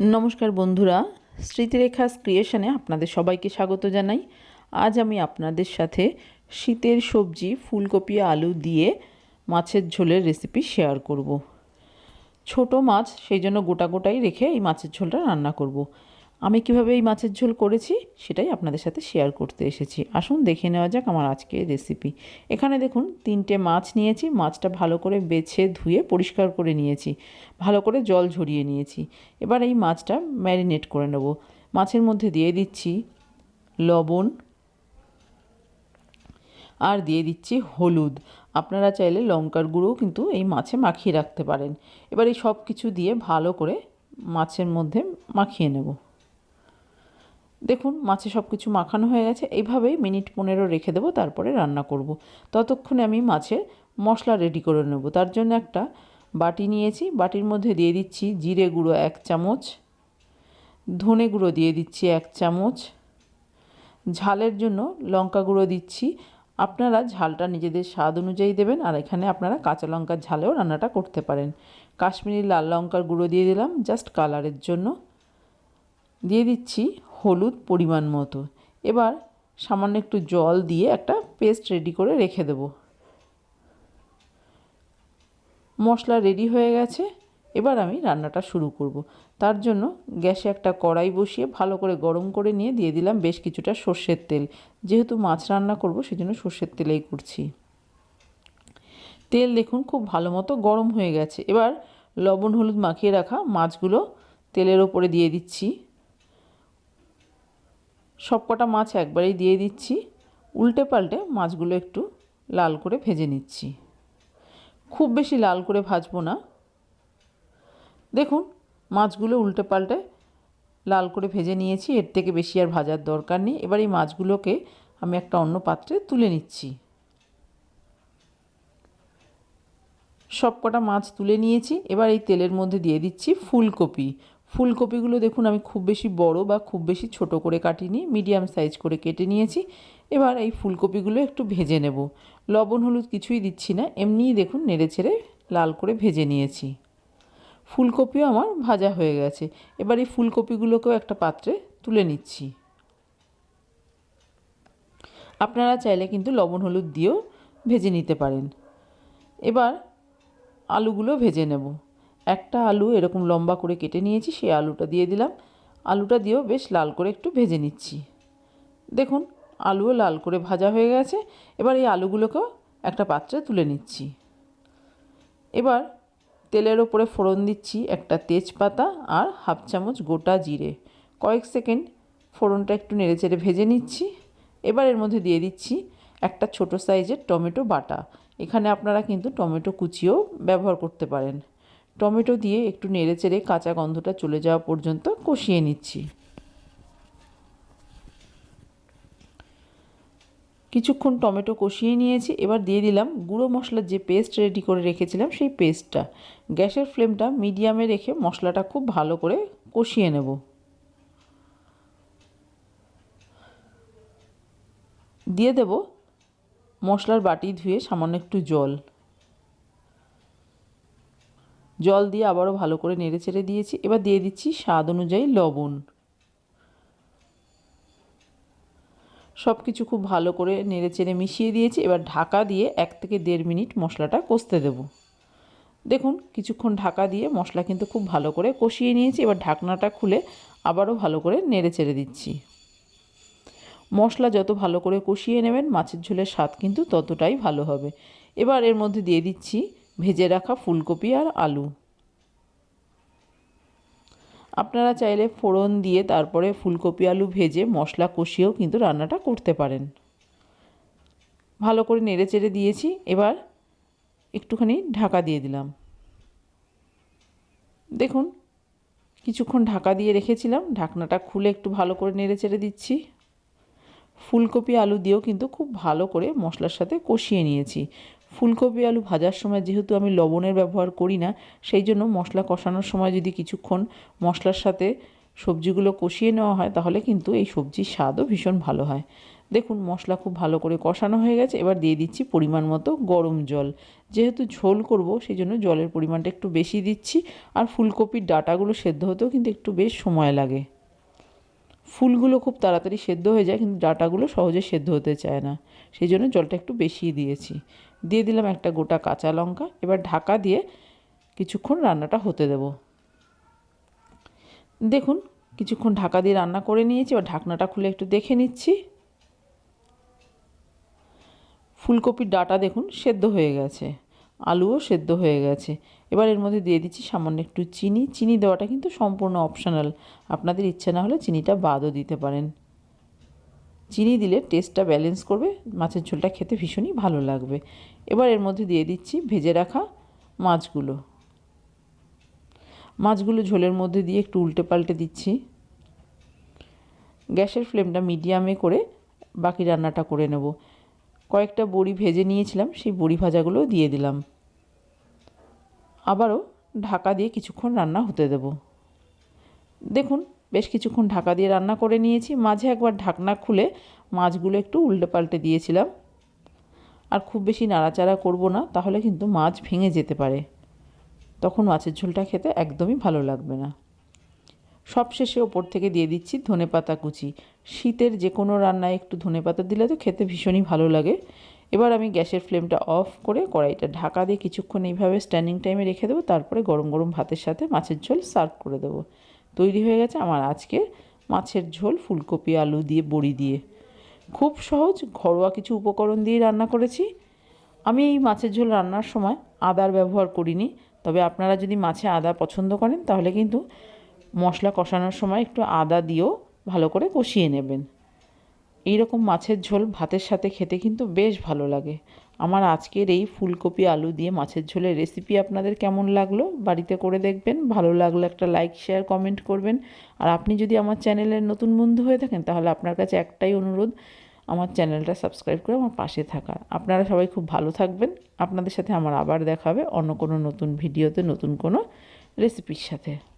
নমস্কার বন্ধুরা, স্মৃতিরেখাস ক্রিয়েশনে আপনাদের সবাইকে স্বাগত জানাই আজ আমি আপনাদের সাথে শীতের সবজি, ফুলকপি, আলু দিয়ে মাছের ঝোলের রেসিপি শেয়ার করব। ছোট মাছ, সেই জন্য গোটা গোটাই রেখে এই মাছের ঝোলটা রান্না করব। আমি কীভাবে এই মাছের ঝোল করেছি সেটাই আপনাদের সাথে শেয়ার করতে এসেছি। আসুন দেখে নেওয়া যাক আমার আজকের রেসিপি এখানে দেখুন, তিনটে মাছ নিয়েছি, মাছটা ভালো করে বেছে ধুয়ে পরিষ্কার করে নিয়েছি, ভালো করে জল ঝরিয়ে নিয়েছি। এবার এই মাছটা ম্যারিনেট করে নেব। মাছের মধ্যে দিয়ে দিচ্ছি লবণ আর দিয়ে দিচ্ছি হলুদ। আপনারা চাইলে লঙ্কার গুঁড়োও কিন্তু এই মাছে মাখিয়ে রাখতে পারেন। এবার এই সব কিছু দিয়ে ভালো করে মাছের মধ্যে মাখিয়ে নেব। দেখুন, মাছে সব কিছু মাখানো হয়ে গেছে। এইভাবেই মিনিট পনেরো রেখে দেবো, তারপরে রান্না করব। ততক্ষণে আমি মাছের মশলা রেডি করে নেব। তার জন্য একটা বাটি নিয়েছি। বাটির মধ্যে দিয়ে দিচ্ছি জিরে গুঁড়ো এক চামচ, ধনে গুঁড়ো দিয়ে দিচ্ছি এক চামচ, ঝালের জন্য লঙ্কা গুঁড়ো দিচ্ছি। আপনারা ঝালটা নিজেদের স্বাদ অনুযায়ী দেবেন, আর এখানে আপনারা কাঁচা লঙ্কার ঝালেও রান্নাটা করতে পারেন। কাশ্মীরি লাল লঙ্কার গুঁড়ো দিয়ে দিলাম, জাস্ট কালারের জন্য। দিয়ে দিচ্ছি হলুদ পরিমাণ মতো। এবার সামান্য একটু জল দিয়ে একটা পেস্ট রেডি করে রেখে দেব। মশলা রেডি হয়ে গেছে। এবার আমি রান্নাটা শুরু করব। তার জন্য গ্যাসে একটা কড়াই বসিয়ে ভালো করে গরম করে নিয়ে দিয়ে দিলাম বেশ কিছুটা সর্ষের তেল। যেহেতু মাছ রান্না করব, সেজন্য সর্ষের তেলেই করছি। তেল দেখুন খুব ভালো মতো গরম হয়ে গেছে। এবার লবণ হলুদ মাখিয়ে রাখা মাছগুলো তেলের ওপরে দিয়ে দিচ্ছি। সব কটা মাছ একবারেই দিয়ে দিচ্ছি। উল্টে পাল্টে মাছগুলো একটু লাল করে ভেজে নিচ্ছি। খুব বেশি লাল করে ভাজবো না। দেখুন, মাছগুলো উল্টে পাল্টে লাল করে ভেজে নিয়েছি, এর থেকে বেশি আর ভাজার দরকার নেই। এবার এই মাছগুলোকে আমি একটা অন্য পাত্রে তুলে নিচ্ছি। সব কটা মাছ তুলে নিয়েছি। এবার এই তেলের মধ্যে দিয়ে দিচ্ছি ফুলকপি। ফুলকপিগুলো দেখুন, আমি খুব বেশি বড় বা খুব বেশি ছোট করে কাটিনি মিডিয়াম সাইজ করে কেটে নিয়েছি। এবার এই ফুলকপিগুলো একটু ভেজে নেব। লবণ, হলুদ কিছুই দিচ্ছি না, এমনিই দেখুন নেড়ে ছেড়ে লাল করে ভেজে নিয়েছি। ফুলকপিও আমার ভাজা হয়ে গেছে। এবার এই ফুলকপিগুলোকেও একটা পাত্রে তুলে নিচ্ছি। আপনারা চাইলে কিন্তু লবণ, হলুদ দিয়েও ভেজে নিতে পারেন। এবার আলুগুলো ভেজে নেব। একটা আলু এরকম লম্বা করে কেটে নিয়েছি, সেই আলুটা দিয়ে দিলাম। আলুটা দিয়েও বেশ লাল করে একটু ভেজে নিচ্ছি। দেখুন, আলুও লাল করে ভাজা হয়ে গেছে। এবার এই আলুগুলোকেও একটা পাত্রে তুলে নিচ্ছি। এবার তেলের ওপরে ফোড়ন দিচ্ছি একটা তেজপাতা আর হাফ চামচ গোটা জিরে। কয়েক সেকেন্ড ফোড়নটা একটু নেড়ে চেড়ে ভেজে নিচ্ছি। এবার এর মধ্যে দিয়ে দিচ্ছি একটা ছোট সাইজের টমেটো বাটা। এখানে আপনারা কিন্তু টমেটো কুচিও ব্যবহার করতে পারেন। টমেটো দিয়ে একটু নেড়ে চেড়ে কাঁচা গন্ধটা চলে যাওয়া পর্যন্ত কষিয়ে নিচ্ছি। কিছুক্ষণ টমেটো কষিয়ে নিয়েছি, এবার দিয়ে দিলাম গুঁড়ো মশলার যে পেস্ট রেডি করে রেখেছিলাম সেই পেস্টটা। গ্যাসের ফ্লেমটা মিডিয়ামে রেখে মশলাটা খুব ভালো করে কষিয়ে নেব। দিয়ে দেব মশলার বাটি ধুয়ে সামান্য একটু জল। জল দিয়ে আবারও ভালো করে নেড়ে চেড়ে দিয়েছি। এবার দিয়ে দিচ্ছি স্বাদ অনুযায়ী লবণ। সব কিছু খুব ভালো করে নেড়ে চেড়ে মিশিয়ে দিয়েছি। এবার ঢাকা দিয়ে এক থেকে দেড় মিনিট মশলাটা কষতে দেব। দেখুন, কিছুক্ষণ ঢাকা দিয়ে মশলা কিন্তু খুব ভালো করে কষিয়ে নিয়েছি। এবার ঢাকনাটা খুলে আবারও ভালো করে নেড়ে চেড়ে দিচ্ছি। মশলা যত ভালো করে কষিয়ে নেবেন, মাছের ঝোলের স্বাদ কিন্তু ততটাই ভালো হবে। এবার এর মধ্যে দিয়ে দিচ্ছি ভেজে রাখা ফুলকপি আর আলু। আপনারা চাইলে ফোড়ন দিয়ে তারপরে ফুলকপি, আলু ভেজে মশলা কষিয়েও কিন্তু রান্নাটা করতে পারেন। ভালো করে নেড়ে চেড়ে দিয়েছি, এবার একটুখানি ঢাকা দিয়ে দিলাম। দেখুন, কিছুক্ষণ ঢাকা দিয়ে রেখেছিলাম, ঢাকনাটা খুলে একটু ভালো করে নেড়ে চেড়ে দিচ্ছি। ফুলকপি, আলু দিয়েও কিন্তু খুব ভালো করে মশলার সাথে কষিয়ে নিয়েছি। ফুলকপি আলু ভাজার সময় যেহেতু আমি লবণের ব্যবহার করি না, সেই জন্য মশলা কষানোর সময় যদি কিছুক্ষণ মশলার সাথে সবজিগুলো কষিয়ে নেওয়া হয়, তাহলে কিন্তু এই সবজির স্বাদও ভীষণ ভালো হয়। দেখুন, মশলা খুব ভালো করে কষানো হয়ে গেছে, এবার দিয়ে দিচ্ছি পরিমাণ মতো গরম জল। যেহেতু ঝোল করব, সেই জন্য জলের পরিমাণটা একটু বেশি দিচ্ছি, আর ফুলকপির ডাটাগুলো সেদ্ধ হতেও কিন্তু একটু বেশ সময় লাগে। ফুলগুলো খুব তাড়াতাড়ি সেদ্ধ হয়ে যায়, কিন্তু ডাটাগুলো সহজে সেদ্ধ হতে চায় না। সেই জন্য জলটা একটু বেশি দিয়েছি। দিয়ে দিলাম একটা গোটা কাঁচা লঙ্কা। এবার ঢাকা দিয়ে কিছুক্ষণ রান্নাটা হতে দেব। দেখুন, কিছুক্ষণ ঢাকা দিয়ে রান্না করে নিয়েছি। এবার ঢাকনাটা খুলে একটু দেখে নিচ্ছি। ফুলকপির ডাটা দেখুন, সেদ্ধ হয়ে গেছে। আলুও সেদ্ধ হয়ে গেছে। এবার এর মধ্যে দিয়ে দিচ্ছি সামান্য একটু চিনি। চিনি দেওয়াটা কিন্তু সম্পূর্ণ অপশনাল আপনাদের ইচ্ছা না হলে চিনিটা বাদও দিতে পারেন। চিনি দিলে টেস্টটা ব্যালেন্স করবে, মাছের ঝোলটা খেতে ভীষণই ভালো লাগবে। এবার এর মধ্যে দিয়ে দিচ্ছি ভেজে রাখা মাছগুলো। মাছগুলো ঝোলের মধ্যে দিয়ে একটু উল্টে পাল্টে দিচ্ছি। গ্যাসের ফ্লেমটা মিডিয়ামে করে বাকি রান্নাটা করে নেব। কয়েকটা বড়ি ভেজে নিয়েছিলাম, সেই বড়ি ভাজাগুলোও দিয়ে দিলাম। আবারও ঢাকা দিয়ে কিছুক্ষণ রান্না হতে দেব। দেখুন, বেশ কিছুক্ষণ ঢাকা দিয়ে রান্না করে নিয়েছি। মাঝে একবার ঢাকনা খুলে মাছগুলো একটু উল্টে পাল্টে দিয়েছিলাম। আর খুব বেশি নাড়াচাড়া করব না, তাহলে কিন্তু মাছ ভেঙে যেতে পারে। তখন মাছের ঝোলটা খেতে একদমই ভালো লাগবে না। সবশেষে ওপর থেকে দিয়ে দিচ্ছি ধনে পাতা কুচি। শীতের যে কোনো রান্নায় একটু ধনে পাতা দিলে তো খেতে ভীষণই ভালো লাগে। এবার আমি গ্যাসের ফ্লেমটা অফ করে কড়াইটা ঢাকা দিয়ে কিছুক্ষণ এইভাবে স্ট্যান্ডিং টাইমে রেখে দেবো, তারপরে গরম গরম ভাতের সাথে মাছের ঝোল সার্ভ করে দেবো। তৈরি হয়ে গেছে আমার আজকের মাছের ঝোল, ফুলকপি, আলু দিয়ে, বড়ি দিয়ে। খুব সহজ, ঘরোয়া কিছু উপকরণ দিয়ে রান্না করেছি। আমি এই মাছের ঝোল রান্নার সময় আদার ব্যবহার করিনি, তবে আপনারা যদি মাছে আদা পছন্দ করেন তাহলে কিন্তু মশলা কষানোর সময় একটু আদা দিয়েও ভালো করে কষিয়ে নেবেন। এই রকম মাছের ঝোল ভাতের সাথে খেতে কিন্তু বেশ ভালো লাগে। আমার আজকের এই ফুলকপি আলু দিয়ে মাছের ঝোলের রেসিপি আপনাদের কেমন লাগল বাড়িতে করে দেখবেন। ভালো লাগল একটা লাইক শেয়ার কমেন্ট করবেন। আর আপনি যদি আমার চ্যানেলের নতুন বন্ধু হয়ে থাকেন তাহলে আপনার কাছে একটাই অনুরোধ, আমার চ্যানেলটা সাবস্ক্রাইব করে আমার পাশে থাকার আপনারা সবাই খুব ভালো থাকবেন। আপনাদের সাথে আমার আবার দেখাবে অন্য কোনো নতুন ভিডিওতে নতুন কোনো রেসিপির সাথে।